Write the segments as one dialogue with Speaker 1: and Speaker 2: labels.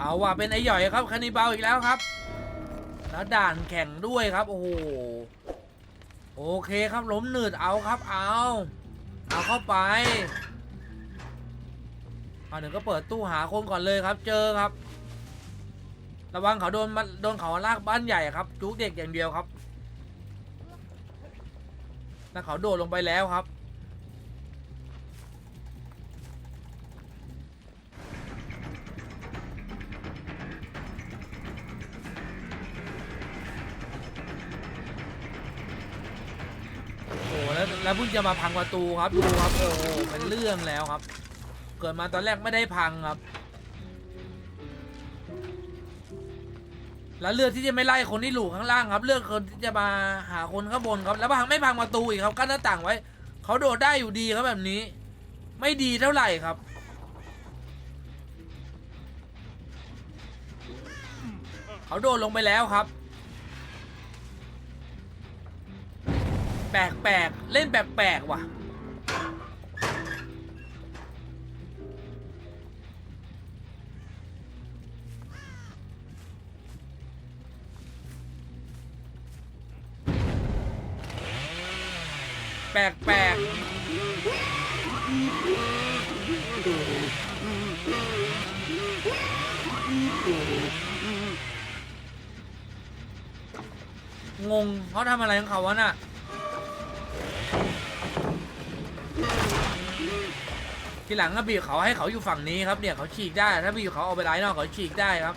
Speaker 1: เอาว่ะเป็นไอ้หย่อยครับคานิบาลอีกแล้วครับ แล้วด่านแข่งด้วยครับ โอ้โหโอเคครับล้มหนืดเอาครับเอา เอาเข้าไปเอาเดี๋ยวก็เปิดตู้หาคนก่อนเลยครับ เจอครับ ระวังเขาโดนมันโดนเขาลากบ้านใหญ่ครับ จุกเด็กอย่างเดียวครับแล้วเขาโดดลงไปแล้วครับ แล้วเพิ่งจะมาพังประตูครับดูครับโอ้โหเป็นเรื่องแล้วครับ เกิดมาตอนแรกไม่ได้พังครับ แล้วเลือกที่จะไม่ไล่คนที่หลูข้างล่างครับ เลือกคนที่จะมาหาคนข้างบนครับ แล้วพังไม่พังประตูอีกครับกั้นหน้าต่างไว้เขาโดดได้อยู่ดีครับแบบนี้ ไม่ดีเท่าไหร่ครับเขาโดดลงไปแล้วครับ แปลกๆเล่นแปลกๆว่ะ แปลกๆงงเขาทำอะไรของเขาวะน่ะ ทีหลังก็บีบเขาให้เขาอยู่ฝั่งนี้ครับเนี่ยเขาฉีกได้ถ้าบีบเขาเอาไปไล่นอกเขาฉีกได้ครับ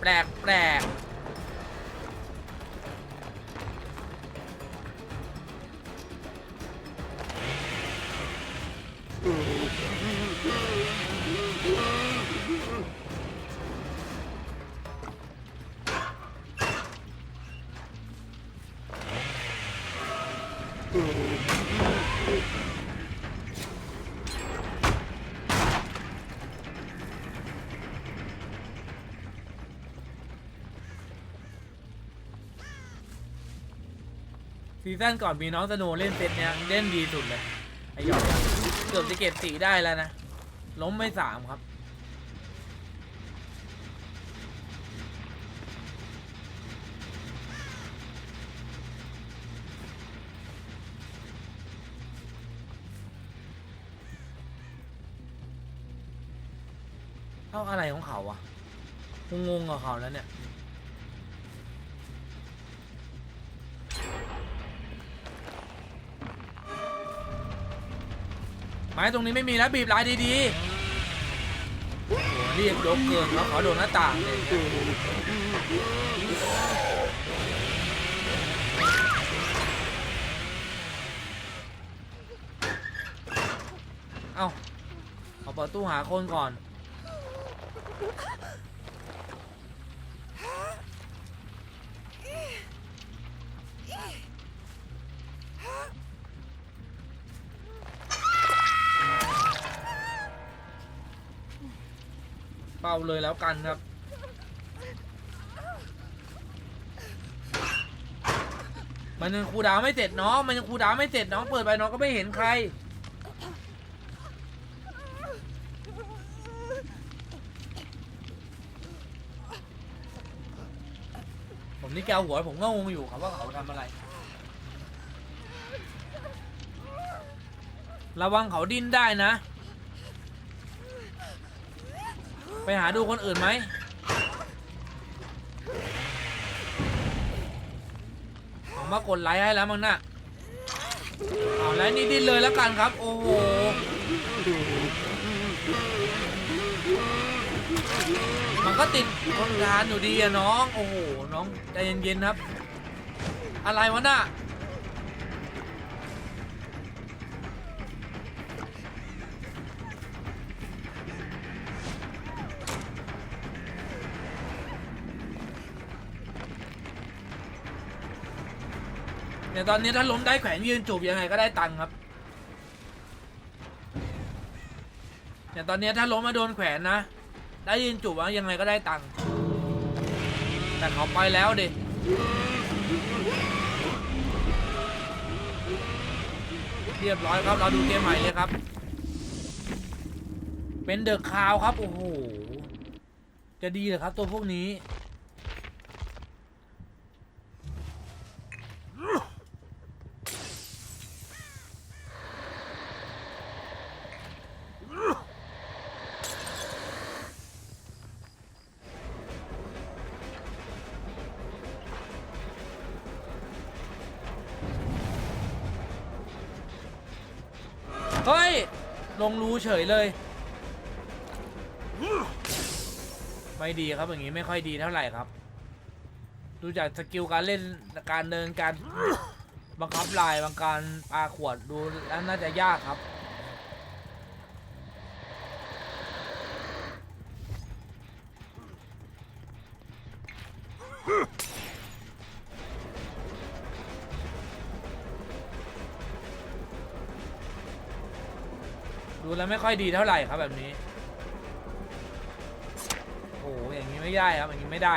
Speaker 1: แปลกแปลกอืม ซีซั่นก่อนมีน้องสโนเล่นเซตเนี้ยเล่นดีสุดเลยไอหยอกเกือบจะเก็บสีได้แล้วนะ ล้มไม่สามครับเท่าอะไรของเขาวะงงงๆกับเขาแล้วเนี่ย ไม้ตรงนี้ไม่มีแล้วบีบลายดีๆโอ้เรียกยกเกินเขาขอโดนหน้าต่างเลยเอาเอาประตู้หาคนก่อน เป่าเลยแล้วกันครับ มันยังครูดาวไม่เสร็จน้อง มันยังครูดาวไม่เสร็จน้องเปิดไปน้องก็ไม่เห็นใคร ผมนี่แกวหัวผมก็งงอยู่ครับว่าเขาทำอะไร ระวังเขาดิ้นได้นะ ไปหาดูคนอื่นไหมผมมากดไลค์ให้แล้วมั้งน่ะเอาแล้วนี่ดิ้นเลยแล้วกันครับ โอ้โหมันก็ติดคนงานอยู่ดีอะน้อง โอ้โห น้องใจเย็นๆครับ อะไรวะน่ะ เนี่ยตอนนี้ถ้าล้มได้แขวนยืนจูบยังไงก็ได้ตังค์ครับเนี่ยตอนนี้ถ้าล้มมาโดนแขวนนะ ได้ยืนจูบว่ายังไงก็ได้ตังค์แต่เขาไปแล้วดิเรียบร้อยครับ เราดูเกมใหม่เลยครับ เป็นเดอะคาวครับ โอ้โห จะดีเหรอครับตัวพวกนี้ เฮ้ย ลงรูเฉยเลย ไม่ดีครับอย่างนี้ไม่ค่อยดีเท่าไหร่ครับ ดูจากสกิลการเล่นการเดินการบังคับลายบางการปาขวดดูแล้วน่าจะยากครับ ดูแล้วไม่ค่อยดีเท่าไหร่ครับแบบนี้ โอ้โหอย่างนี้ไม่ได้ครับอย่างนี้ไม่ได้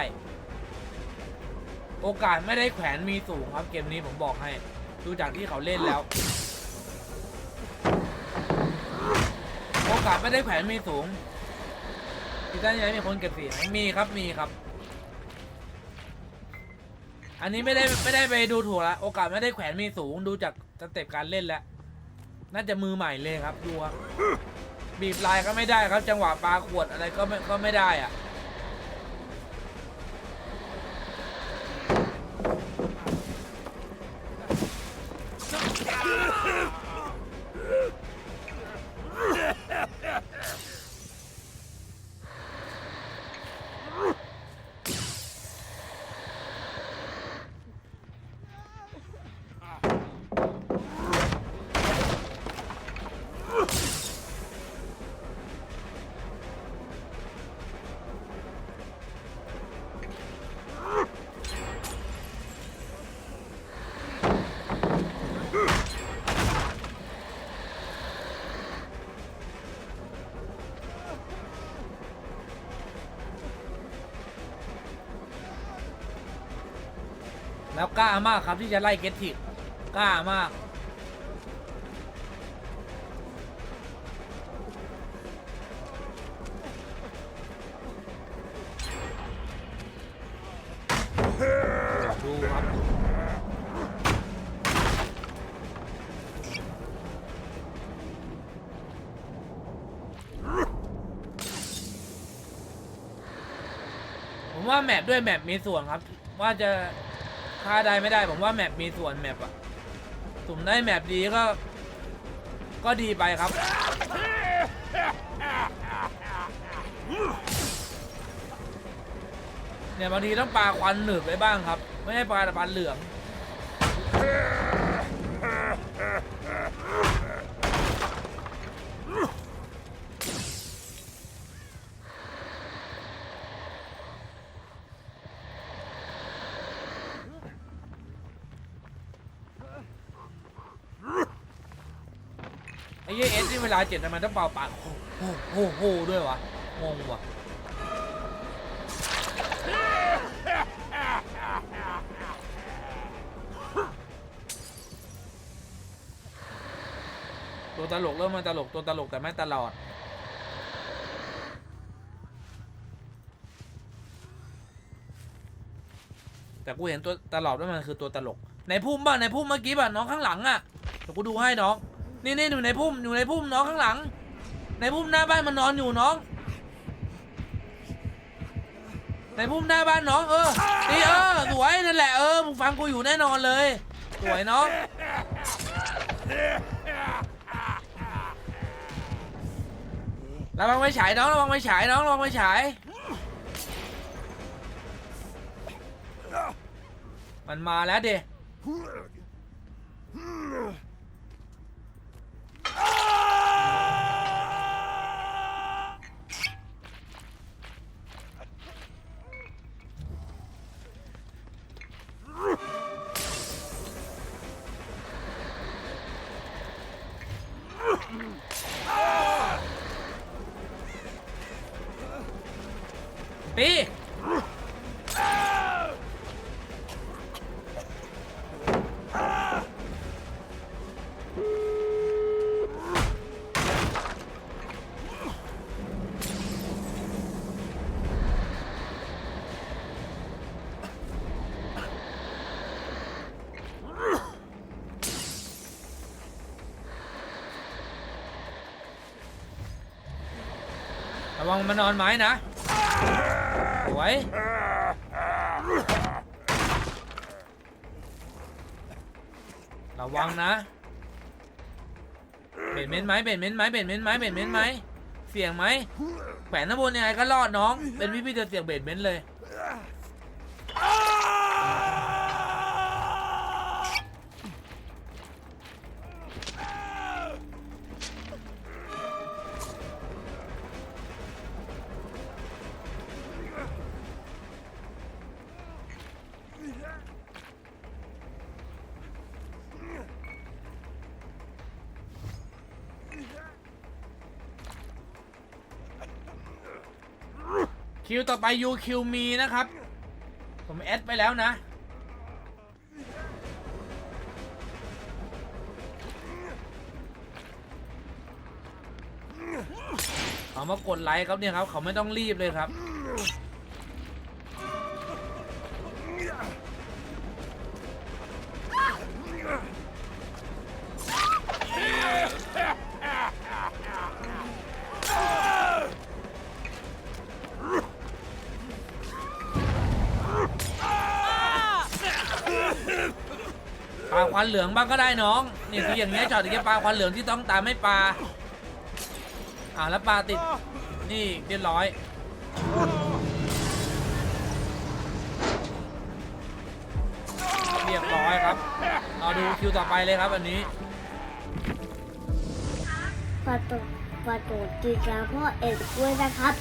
Speaker 1: โอกาสไม่ได้แขวนมีสูงครับเกมนี้ผมบอกให้ ดูจากที่เขาเล่นแล้ว โอกาสไม่ได้แขวนมีสูงที่ด้านนี้มีคนเก็บสีมมีครับมีครับ อันนี้ไม่ได้ไม่ได้ไปดูถูกละโอกาสไม่ได้แขวนมีสูงดูจากสเต็ปการเล่นแล้ว น่าจะมือใหม่เลยครับดูครับบีบลายก็ไม่ได้ครับ จังหวะปลาขวดอะไรก็ไม่ก็ไม่ได้อะ แล้วกล้ามากครับที่จะไล่เกตทิกกล้ามาก ดูครับผมว่าแมปด้วยแมปมีส่วนครับ ว่าจะ ถ้าได้ไม่ได้ผมว่าแมปมีส่วนแมปอะสุ่มได้แมปดีก็ ก็ดีไปครับ เนี่ยบางทีต้องปลาควันหนึบไปบ้างครับ ไม่ให้ปลาแต่ปลาเหลือง ไอ้เหี้ยเอสนี่เวลาเจ็บทำไมต้องเป่าปากโฮโฮโฮโฮด้วยวะงงว่ะตัวตลกเริ่มมาตลกตัวตลกแต่ไม่ตลอดแต่กูเห็นตัวตลอดว่ามันคือตัวตลก ในพุ่มบ้างในพุ่มเมื่อกี้บ้างน้องข้างหลังอะเดี๋ยวกูดูให้น้อง นี่นี่อยู่ในพุ่มอยู่ในพุ่มน้องข้างหลัง ในพุ่มหน้าบ้านมันนอนอยู่น้อง ในพุ่มหน้าบ้านน้องเออนี่เออสวยนั่นแหละเออมึงฟังกูอยู่แน่นอนเลยสวยน้องระวังไฟฉายน้องระวังไฟฉายน้องระวังไฟฉาย มันมาแล้วเด B วังมันนอนไม้นะสวยระวังนะเบ็ดเม้นไหมเบ็ดเม้นไหมเบ็ดเม้นไหมเบ็ดเม้นไหมเสี่ยงไหมแขวนน้ำบนยังไงก็รอดน้อง เป็นพี่พี่จะเสี่ยงเบ็ดเม้นเลย คิวต่อไปยูคิวมีนะครับ ผมแอดไปแล้วนะเขามากดไลค์ครับเนี่ยครับ เขาไม่ต้องรีบเลยครับ ปลาควันเหลืองบ้างก็ได้น้องนี่คืออย่างเงี้ยช็อตอย่างเงี้ยปลาควันเหลืองที่ต้องตามให้ปลาอ่าแล้วปลาติดนี่เรียบร้อยเรียบร้อยครับรอดูคิวต่อไปเลยครับอันนี้
Speaker 2: ฝากกดฝากกดติดตามพ่อเอกด้วยนะครับ